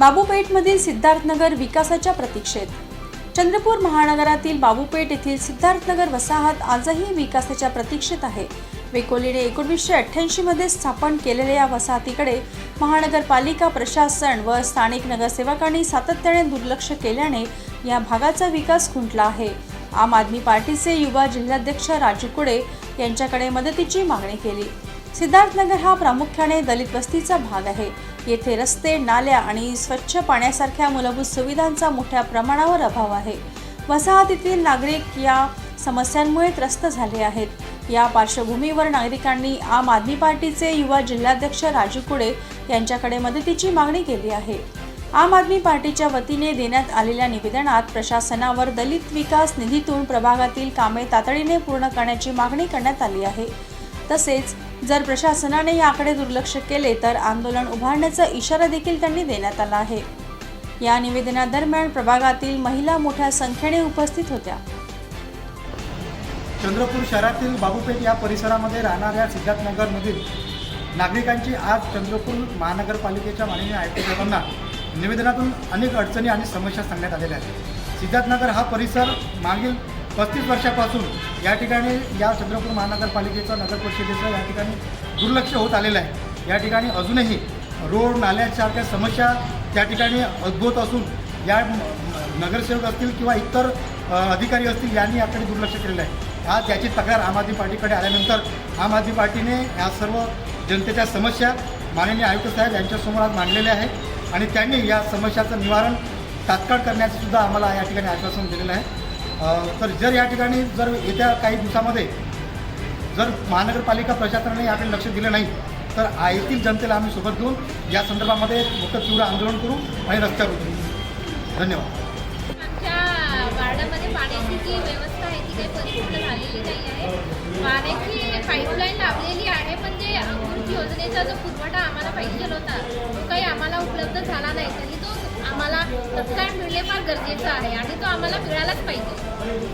बाबूपेठमधील सिद्धार्थनगर विकासाच्या प्रतीक्षेत. चंद्रपूर महानगरातील बाबूपेठ येथील सिद्धार्थनगर वसाहत आजही विकासाच्या प्रतीक्षेत आहे. वेकोलीने एकोणीसशे अठ्ठ्याऐंशीमध्ये स्थापन केलेल्या या वसाहतीकडे महानगरपालिका प्रशासन व स्थानिक नगरसेवकांनी सातत्याने दुर्लक्ष केल्याने या भागाचा विकास खुंटला आहे. आम आदमी पार्टीचे युवा जिल्हाध्यक्ष राजू कुडे यांच्याकडे मदतीची मागणी केली. सिद्धार्थनगर हा प्रामुख्याने दलित वस्तीचा भाग आहे. येथे रस्ते नाल्या आणि स्वच्छ पाण्यासारख्या मूलभूत सुविधांचा मोठ्या प्रमाणावर अभाव आहे. वसाहतीतील नागरिक या समस्यांमुळे त्रस्त झाले आहेत. या पार्श्वभूमीवर नागरिकांनी आम आदमी पार्टीचे युवा जिल्हाध्यक्ष राजू कुडे यांच्याकडे मदतीची मागणी केली आहे. आम आदमी पार्टीच्या वतीने देण्यात आलेल्या निवेदनात प्रशासनावर दलित विकास निधीतून प्रभागातील कामे तातडीने पूर्ण करण्याची मागणी करण्यात आली आहे. तसेच जर प्रशासनाने याकडे दुर्लक्ष केले तर आंदोलन उभारण्याचा इशारा देखील त्यांनी देण्यात आला आहे. या निवेदनादरम्यान प्रभागातील महिला मोठ्या संख्येने उपस्थित होत्या. चंद्रपूर शहरातील बाबूपेठ या परिसरामध्ये राहणाऱ्या सिद्धार्थनगरमधील नागरिकांची आज चंद्रपूर महानगरपालिकेच्या माननीय आयुक्त साहेबांना निवेदनातून अनेक अडचणी आणि समस्या सांगण्यात आलेल्या आहेत. सिद्धार्थनगर हा परिसर मागील पस्तीस वर्षापासून या ठिकाणी या चंद्रपूर महानगरपालिकेचं नगर परिषदेचं या ठिकाणी दुर्लक्ष होत आलेलं आहे. या ठिकाणी अजूनही रोड नाल्यासारख्या समस्या त्या ठिकाणी उद्भवत असून या नगरसेवक असतील किंवा इतर अधिकारी असतील यांनी याकडे दुर्लक्ष केलेलं आहे. आज याची तक्रार आम आदमी पार्टीकडे आल्यानंतर आम आदमी पार्टीने या सर्व जनतेच्या समस्या माननीय आयुक्त साहेब यांच्यासमोर आज मांडलेल्या आहेत आणि त्यांनी या समस्याचं निवारण तात्काळ करण्याचं सुद्धा आम्हाला या ठिकाणी आश्वासन दिलेलं आहे. तर जर या ठिकाणी जर येत्या काही दिवसामध्ये जर महानगरपालिका प्रशासनाने याकडे लक्ष दिलं नाही तर येथील जनतेला आम्ही सोबत घेऊन या संदर्भामध्ये मोठं तीव्र आंदोलन करू आणि रस्त्यावर उतरू. धन्यवाद. आमच्या वार्डामध्ये पाण्याची जी व्यवस्था आहे ती काही परिपूर्ण झालेली नाही आहे. योजनेचा जो पुरवठा आम्हाला पाहिजे होता तो काही आम्हाला उपलब्ध झाला नाही. तरी तो आम्हाला तत्काळ मिळणे फार गरजेचं आहे आणि तो आम्हाला मिळालाच पाहिजे.